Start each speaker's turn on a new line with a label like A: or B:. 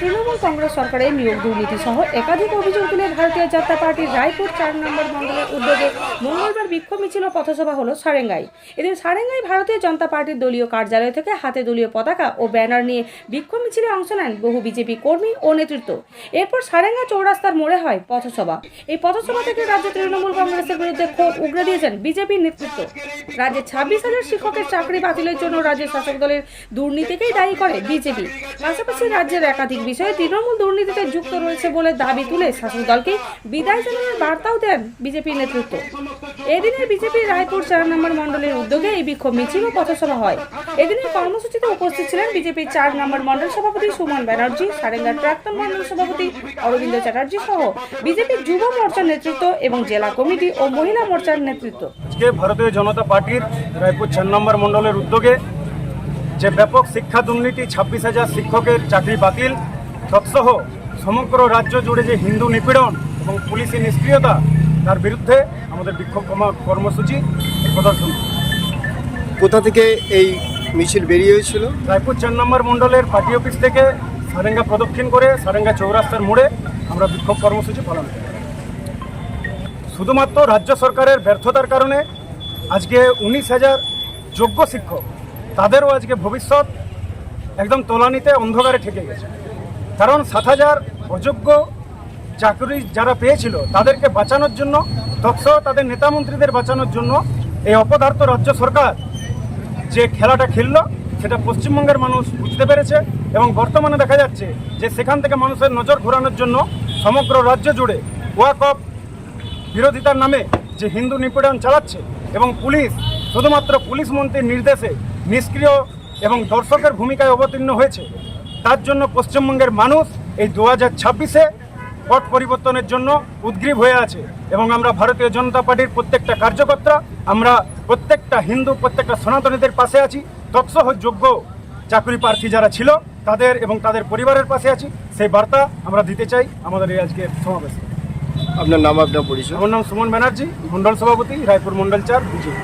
A: তৃণমূল কংগ্রেস সরকারের নিয়োগ দুর্নীতি সহ একাধিক অভিযোগ তুলে ভারতীয় জনতা পার্টির রায়পুর চার নম্বর মণ্ডলের উদ্যোগে মঙ্গলবার বিক্ষোভ মিছিল পথসভা হলো সারেঙ্গাই। এদিন সারেঙ্গাই ভারতীয় জনতা পার্টির দলীয় কার্যালয় থেকে হাতে দলীয় পতাকা ও ব্যানার নিয়ে বিক্ষোভ মিছিলে অংশ নেন বহু বিজেপি কর্মী ও নেতৃত্ব। এরপর সারেঙ্গা চৌরাস্তার মোড়ে হয় পথসভা। এই পথসভা থেকে রাজ্য তৃণমূল কংগ্রেসের বিরুদ্ধে ক্ষোভ উগড়ে দিয়েছেন বিজেপির নেতৃত্ব। রাজ্যে ছাব্বিশ হাজার শিক্ষকের চাকরি বাতিলের জন্য রাজ্যের শাসক দলের দুর্নীতিকেই দায়ী করে বিজেপি। পাশাপাশি রাজ্যের একাধিক বিষয়ে তৃণমূল দুর্নীতিতে যুক্ত রয়েছে বলে দাবি তুলে শাসক দলকে বিদায় জানানোর বার্তাও দেন বিজেপির নেতৃত্ব। এদিনের বিজেপির রায়পুর চার নম্বর মণ্ডলের উদ্যোগে এই বিক্ষোভ মিছিল ও পথসভা হয়। এদিনের কর্মসূচিতে উপস্থিত ছিলেন বিজেপির চার নম্বর মণ্ডল সভাপতি সুমন ব্যানার্জি সারেঙ্গার প্রাক্তন মণ্ডল সভাপতি অরবিন্দ চ্যাটার্জি সহ বিজেপির যুব মোর্চার নেতৃত্ব এবং জেলা কমিটি ও মহিলা মোর্চার নেতৃত্ব।
B: আজকে ভারতীয় জনতা পার্টির রায়পুর চার নম্বর মণ্ডলের উদ্যোগে যে ব্যাপক শিক্ষা দুর্নীতি ছাব্বিশ হাজার শিক্ষকের চাকরি বাতিল তৎসহ সমগ্র রাজ্য জুড়ে যে হিন্দু নিপীড়ন এবং পুলিশি নিষ্ক্রিয়তা তার বিরুদ্ধে আমাদের বিক্ষোভ কর্মসূচি প্রদর্শন।
C: কোথা থেকে এই মিছিল বেরিয়ে হয়েছিল?
B: রায়পুর চার নম্বর মণ্ডলের পার্টি অফিস থেকে সারেঙ্গা প্রদক্ষিণ করে সারেঙ্গা চৌরাস্তার মোড়ে আমরা বিক্ষোভ কর্মসূচি পালন করি। শুধুমাত্র রাজ্য সরকারের ব্যর্থতার কারণে আজকে উনিশ হাজার যোগ্য শিক্ষক তাদেরও আজকে ভবিষ্যৎ একদম তোলানিতে অন্ধকারে ঠেকে গেছে। কারণ সাত হাজার অযোগ্য চাকরি যারা পেয়েছিল তাদেরকে বাঁচানোর জন্য তৎসহ তাদের নেতামন্ত্রীদের বাঁচানোর জন্য এই অপদার্থ রাজ্য সরকার যে খেলাটা খেলল, সেটা পশ্চিমবঙ্গের মানুষ বুঝতে পেরেছে এবং বর্তমানে দেখা যাচ্ছে যে সেখান থেকে মানুষের নজর ঘোরানোর জন্য সমগ্র রাজ্য জুড়ে ওয়াক অফ বিরোধিতার নামে যে হিন্দু নিপীড়ন চালাচ্ছে এবং পুলিশ, শুধুমাত্র পুলিশ মন্ত্রীর নির্দেশে নিষ্ক্রিয় এবং দর্শকের ভূমিকায় অবতীর্ণ হয়েছে। তার জন্য পশ্চিমবঙ্গের মানুষ এই দু হাজার ছাব্বিশে পট পরিবর্তনের জন্য উদ্গ্রীব হয়ে আছে এবং আমরা ভারতীয় জনতা পার্টির প্রত্যেকটা কার্যকর্তা আমরা প্রত্যেকটা হিন্দু প্রত্যেকটা সনাতনীদের পাশে আছি তৎসহ যোগ্য চাকরি প্রার্থী যারা ছিল তাদের এবং তাদের পরিবারের পাশে আছি সেই বার্তা আমরা দিতে চাই আমাদের এই আজকে সমাবেশে।
C: আপনার নাম আপনার পরিচয়?
B: আমার নাম সুমন ব্যানার্জি মন্ডল সভাপতি রায়পুর মন্ডল চার বিজেপি।